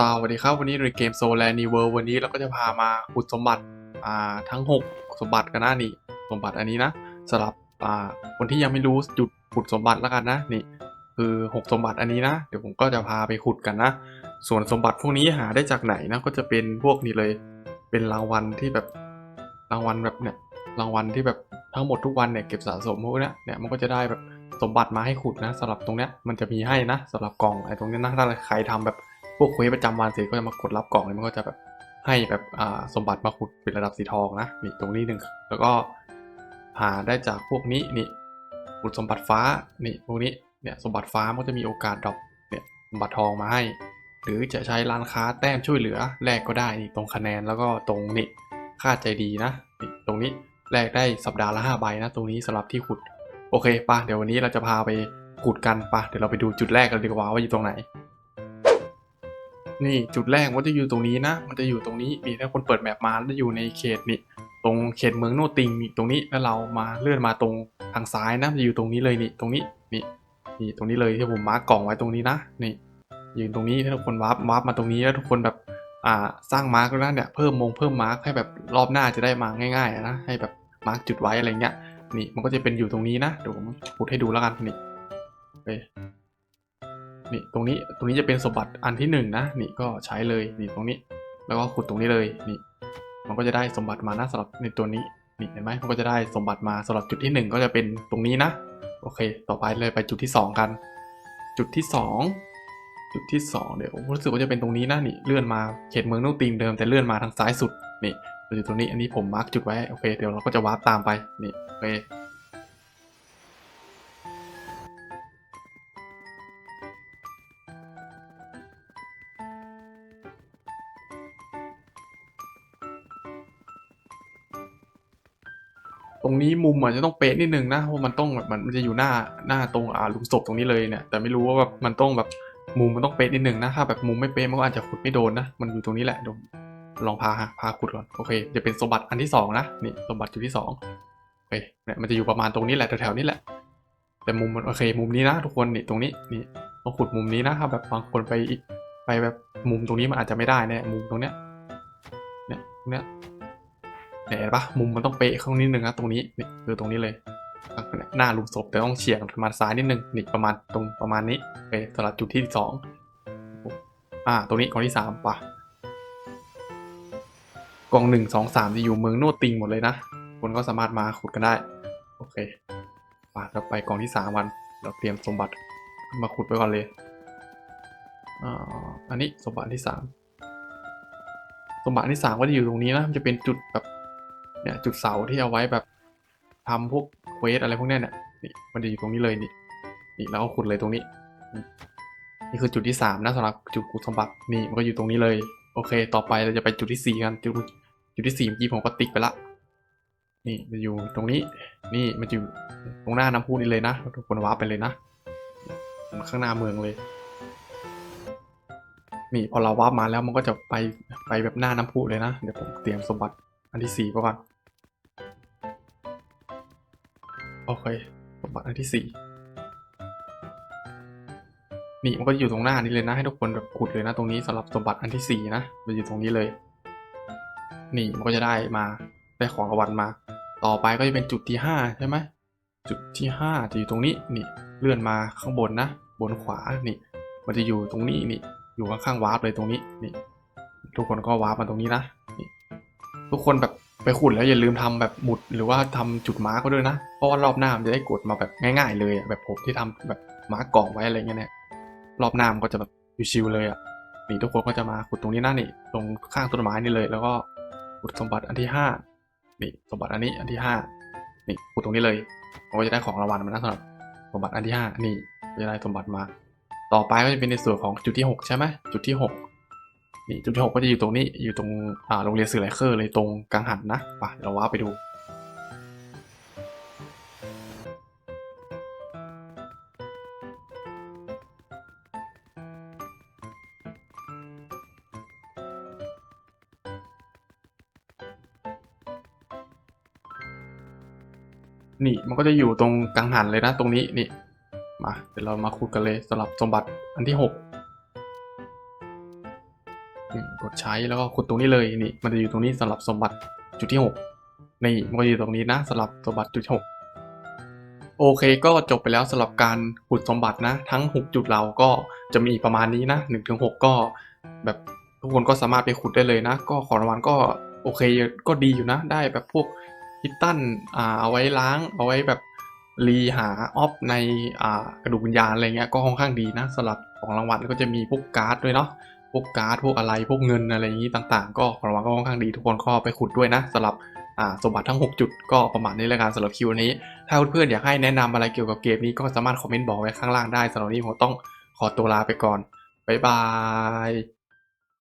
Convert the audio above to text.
สวัสดีครับ วันนี้ในเกมโซแลนีเวิร์วันนี้เราก็จะพามาขุดสมบัติอ่าทั้ง 6 สมบัติกันนะนี่สมบัติอันนี้นะสำหรับอ่าคนที่ยังไม่รู้จุดขุดสมบัติแล้วกันนะนี่คือ 6 สมบัติอันนี้นะ เดี๋ยวผมก็จะพาไปขุดกันนะ ส่วนสมบัติพวกนี้หาได้จากไหนนะก็จะเป็นพวกนี้เลย เป็นรางวัลที่แบบรางวัลแบบเนี่ยรางวัลที่แบบทั้งหมดทุกวันเนี่ยเก็บสะสมพวกนี้เนี่ยมันก็จะได้แบบสมบัติมาให้ขุดนะสำหรับตรงเนี้ยมันจะมีให้นะสำหรับกล่องไอ้ตรงเนี้ยนะถ้าใครทำแบบ พวกเควสประจำวันเสร็จก็จะมากดรับกล่องเลยมันก็จะแบบให้แบบอ่าสมบัติมาขุดเป็นระดับสีทองนะนี่ตรงนี้หนึ่งแล้วก็หาได้จากพวกนี้นี่ขุดสมบัติฟ้านี่พวกนี้เนี่ยสมบัติฟ้ามันจะมีโอกาสดรอปเนี่ยสมบัติทองมาให้ หรือจะใช้ร้านค้าแต้มช่วยเหลือแลกก็ได้นี่ตรงคะแนนแล้วก็ตรงนี่ค่าใจดีนะนี่ตรงนี้แลกได้สัปดาห์ละ5ใบนะ ตรงนี้สำหรับที่ขุดโอเคปะเดี๋ยววันนี้เราจะพาไปขุดกันปะเดี๋ยวเราไปดูจุดแรกกันดีกว่าว่าอยู่ตรงไหน นี่จุดแรกมันจะอยู่ตรงนี้นะ มันจะอยู่ตรงนี้มีถ้าคนเปิดแมปมาแล้วจะอยู่ในเขตนี่ตรงเขตเมืองโนติงนี่ตรงนี้แล้วเรามาเลื่อนมาตรงทางซ้ายนะจะอยู่ตรงนี้เลยนี่ตรงนี้นี่นี่ตรงนี้เลยที่ผมมาร์กกล่องไว้ตรงนี้นะนี่ยืนตรงนี้ถ้าทุกคนวาร์ปวาร์ปมาตรงนี้แล้วทุกคนแบบอ่าสร้างมาร์กแล้วเนี่ยเพิ่มมงเพิ่มมาร์กให้แบบรอบหน้าจะได้มาง่ายๆนะให้แบบมาร์กจุดไว้อะไรเงี้ยนี่มันก็จะเป็นอยู่ตรงนี้นะเดี๋ยวผมพูดให้ดูแล้วกันนี่ไป นี่ตรงนี้ตรงนี้จะเป็นสมบัติอันที่หนึ่งนะนี่ก็ใช้เลยนี่ตรงนี้ แล้วก็ขุดตรงนี้เลยนี่มันก็จะได้สมบัติมานะสำหรับในตัวนี้นี่เห็นไหมมันก็จะได้สมบัติมาสำหรับจุดที่หนึ่งก็จะเป็นตรงนี้นะโอเค ต่อไปเลยไปจุดที่สองกัน จุดที่สองจุดที่สองเดี๋ยวรู้สึกว่าจะเป็นตรงนี้นะนี่เลื่อนมาเขตเมืองนุ่งติงเดิมแต่เลื่อนมาทางซ้ายสุดนี่เราอยู่ตรงนี้อันนี้ผมมาร์กจุดไว้โอเคเดี๋ยวเราก็จะวาร์ปตามไปนี่โอเค รงนี้มุมอาจจะต้องเป๊ะนิดนึงนะเพราะมันต้องแบบมันจะอยู่หน้าหน้าตรงอ่าลุมศพตรงนี้เลยเนี่ยแต่ไม่รู้ว่าแบบมันต้องแบบมุมมันต้องเป๊ะนิดนึงนะถ้าแบบมุมไม่เป๊ะมันก็อาจจะขุดไม่โดนนะมันอยู่ตรงนี้แหละเดี๋ยวลองพาฮะพาขุดก่อนโอเคจะเป็นสมบัติอันที่สองนะนี่สมบัติจุดที่สองโอเคเนี่ยมันจะอยู่ประมาณตรงนี้แหละแถวๆนี้แหละ แต่มุมมันโอเค มุมนี้นะ ทุกคนนี่ตรงนี้นี่ต้องขุดมุมนี้นะถ้าแบบบางคนไปอีกไปแบบมุมตรงนี้มันอาจจะไม่ได้แน่มุมตรงเนี้ยเนี่ยตรงเนี้ย เห็นปะมุมมันต้องเป๊ะข้างนิดนึงนะตรงนี้นี่คือตรงนี้เลยหน้าหลุมศพแต่ต้องเฉียงประมาณซ้ายนิดนึงนี่ประมาณตรงประมาณนี้โอเคสำหรับจุดที่สองอ่าตรงนี้กองที่สามปะกองหนึ่งสองสามจะอยู่เมืองโนติงหมดเลยนะคนก็สามารถมาขุดกันได้ โอเคปะเราไปกองที่สามวัน เราเตรียมสมบัติมาขุดไปก่อนเลยอ่าอันนี้สมบัติที่สามสมบัติที่สามก็จะอยู่ตรงนี้นะมันจะเป็นจุดแบบ เนี่ยจุดเสาที่เอาไว้แบบทำพวกเควสอะไรพวกนี้เนี่ยนี่มันจะอยู่ตรงนี้เลยนี่นี่แล้วก็ขุดเลยตรงนี้ นี่คือจุดที่สามนะสำหรับจุดขุดสมบัตินี่มันก็อยู่ตรงนี้เลย โอเค ต่อไปเราจะไปจุดที่สี่กันจุดจุดที่สี่เมื่อกี้ผมก็ติ๊กไปละนี่มันอยู่ตรงนี้ นี่มันอยู่ตรงหน้าน้ำพุนี่เลยนะทุกคนว้าไปเลยนะมันข้างหน้าเมืองเลย นี่พอเราวาร์ปมาแล้วมันก็จะไปไปแบบหน้าน้ำพุเลยนะ เดี๋ยวผมเตรียมสมบัติอันที่สี่ก่อน โอเคสมบัติอันที่สี่นี่มันก็อยู่ตรงหน้านี้เลยนะให้ทุกคนแบบขุดเลยนะตรงนี้สำหรับสมบัติอันที่สี่นะมันอยู่ตรงนี้เลย นี่มันก็จะได้มาได้ของรางวัลมา ต่อไปก็จะเป็นจุดที่ห้าใช่ไหมจุดที่ห้าจะอยู่ตรงนี้นี่เลื่อนมาข้างบนนะ บนขวานี่ มันจะอยู่ตรงนี้นี่อยู่ข้างๆวาร์ปเลยตรงนี้นี่ ทุกคนก็วาร์ปมาตรงนี้นะนี่ทุกคนแบบ ไปขุดแล้วอย่าลืมทำแบบหมุดหรือว่าทำจุดมาร์กด้วยนะ เพราะว่ารอบหน้ามันจะได้กดมาแบบง่าย ๆ เลยแบบผมที่ทำแบบมาร์กกล่องไว้อะไรเงี้ยเนี่ยรอบหน้ามันก็จะแบบชิวๆเลยอะนี่ทุกคนก็จะมาขุดตรงนี้นะนี่ตรงข้างต้นไม้นี่เลย แล้วก็ขุดสมบัติอันที่ห้านี่สมบัติอันนี้อันที่ห้านี่ขุดตรงนี้เลยมันก็จะได้ของรางวัลมานะสำหรับสมบัติอันที่ห้านี่จะได้สมบัติมา ต่อไปก็จะเป็นในส่วนของจุดที่หกใช่ไหมจุดที่หก นี่จุดที่หกก็จะอยู่ตรงนี้อยู่ตรงโรงเรียนสื่อไลเคอร์เลยตรงกังหันนะไปเดี๋ยวเราว้าไปดูนี่มันก็จะอยู่ตรงกังหันเลยนะตรงนี้นี่มาเดี๋ยวเรามาคุยกันเลยสำหรับสมบัติอันที่ห กดใช้แล้วก็ขุดตรงนี้เลยนี่มันจะอยู่ตรงนี้สำหรับสมบัติจุดที่หกนี่มันก็อยู่ตรงนี้นะสำหรับสมบัติจุดที่หกโอเคก็จบไปแล้วสำหรับการขุดสมบัตินะ ทั้ง 6 จุดเราก็จะมีประมาณนี้นะ1ถึง6ก็ แบบทุกคนก็สามารถไปขุดได้เลยนะ ก็ของรางวัลก็โอเคก็ดีอยู่นะ ได้แบบพวกฮิตตันอ่าเอาไว้ล้าง เอาไว้แบบรีหาออฟในอ่ากระดูกวิญญาณอะไรเงี้ยก็ค่อนข้างดีนะสำหรับของรางวัลก็จะมีพวกการ์ดด้วยเนาะ พวกการ์ดพวกอะไรพวกเงินอะไรอย่างนี้ต่าง ๆ ก็รางวังก็ค่อนข้างดีทุกคนก็ไปขุดด้วยนะสำหรับสมบัติทั้ง 6 จุดก็ประมาณนี้แล้วกันสำหรับคิวนี้ ถ้าเพื่อนๆอยากให้แนะนำอะไรเกี่ยวกับเกมนี้ก็สามารถคอมเมนต์บอกไว้ข้างล่างได้สำหรับนี้ผมต้องขอตัวลาไปก่อนบ๊ายบาย